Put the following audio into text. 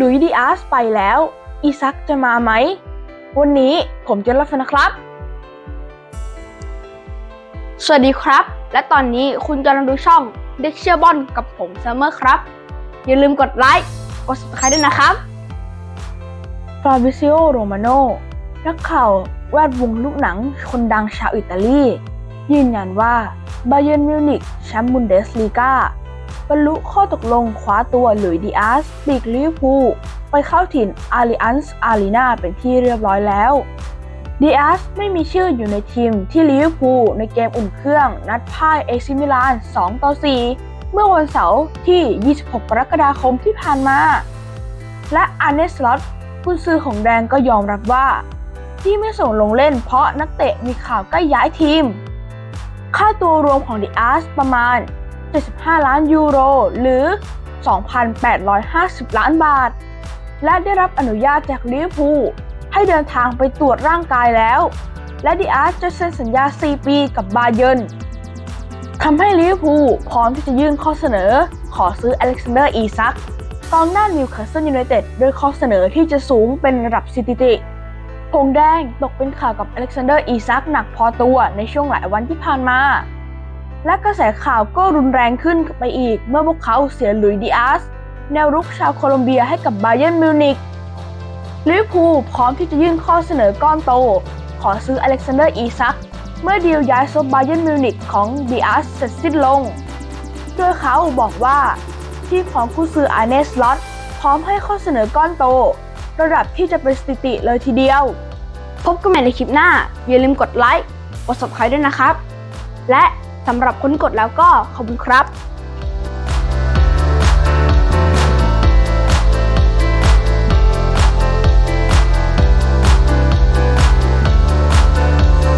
ลุยดีอาร์สไปแล้ว อีซักจะมาไหม วันนี้ผมจะรับฟังนะครับ สวัสดีครับ และตอนนี้คุณกำลังดูช่องเด็กเชียร์บอลกับผมเซมเมอร์ครับ อย่าลืมกดไลค์ กด subscribe ด้วยนะครับฟาบิซิโอโรมาโนนักข่าวแวดวงลูกหนังคนดังชาวอิตาลี ยืนยันว่าบาเยิร์นมิวนิกแชมป์บุนเดสลีกา บรรลุข้อตกลงคว้าตัวหลุยดีอาสปีกลิเวอร์พูลไปเข้าถิ่นอาริอันส์อารีนาเป็นที่เรียบร้อยแล้วดีอาสไม่มีชื่ออยู่ในทีมที่ลิเวอร์พูลในเกมอุ่นเครื่องนัดพ่ายเอซิมิลาน 2 ต่อ 4 เมื่อวันเสาร์ที่ 26 กรกฎาคมที่ผ่านมา และอาร์เนสลอตกุนซือของแดงก็ยอมรับว่า ที่ไม่ส่งลงเล่นเพราะนักเตะมีข่าวใกล้ย้ายทีม ค่าตัวรวมของดิอาสประมาณ 75 ล้านยูโร หรือ 2,850 ล้านบาท และได้รับอนุญาตจากลิเวอร์พูลให้เดินทางไปตรวจร่างกายแล้ว และดิอาร์สจะเซ็นสัญญา 4 ปีกับบาเยิร์นทำให้ลิเวอร์พูลพร้อมที่จะยื่นข้อเสนอ ขอซื้ออเล็กซานเดอร์อีซักกองหน้านิวคาสเซิลยูไนเต็ดด้วยข้อเสนอที่จะสูงเป็นระดับสถิติธงแดงตกเป็นข่าวกับอเล็กซานเดอร์อีซักหนักพอตัวในช่วงหลายวันที่ผ่านมา และกระแสข่าวก็รุนแรงขึ้นไปอีกเมื่อพวกเขาเสียหลุยดีอาร์สแนวรุกชาวโคลอมเบียให้กับบาเยิร์นมิวนิกลิเวอร์พูลพร้อมที่จะยื่นข้อเสนอก้อนโต ขอซื้ออเล็กซานเดอร์อีซัก เมื่อดีลย้ายซบบาเยิร์นมิวนิกของดีอาร์สเสร็จสิ้นลง โดยเขาบอกว่า ทีมของผู้ซื้ออาเนสลอตพร้อมให้ข้อเสนอก้อนโต ระดับที่จะเป็นสถิติเลยทีเดียว พบกันใหม่ในคลิปหน้า อย่าลืมกดไลค์กด subscribe ด้วยนะครับ และ สำหรับคนกดแล้วก็ขอบคุณครับ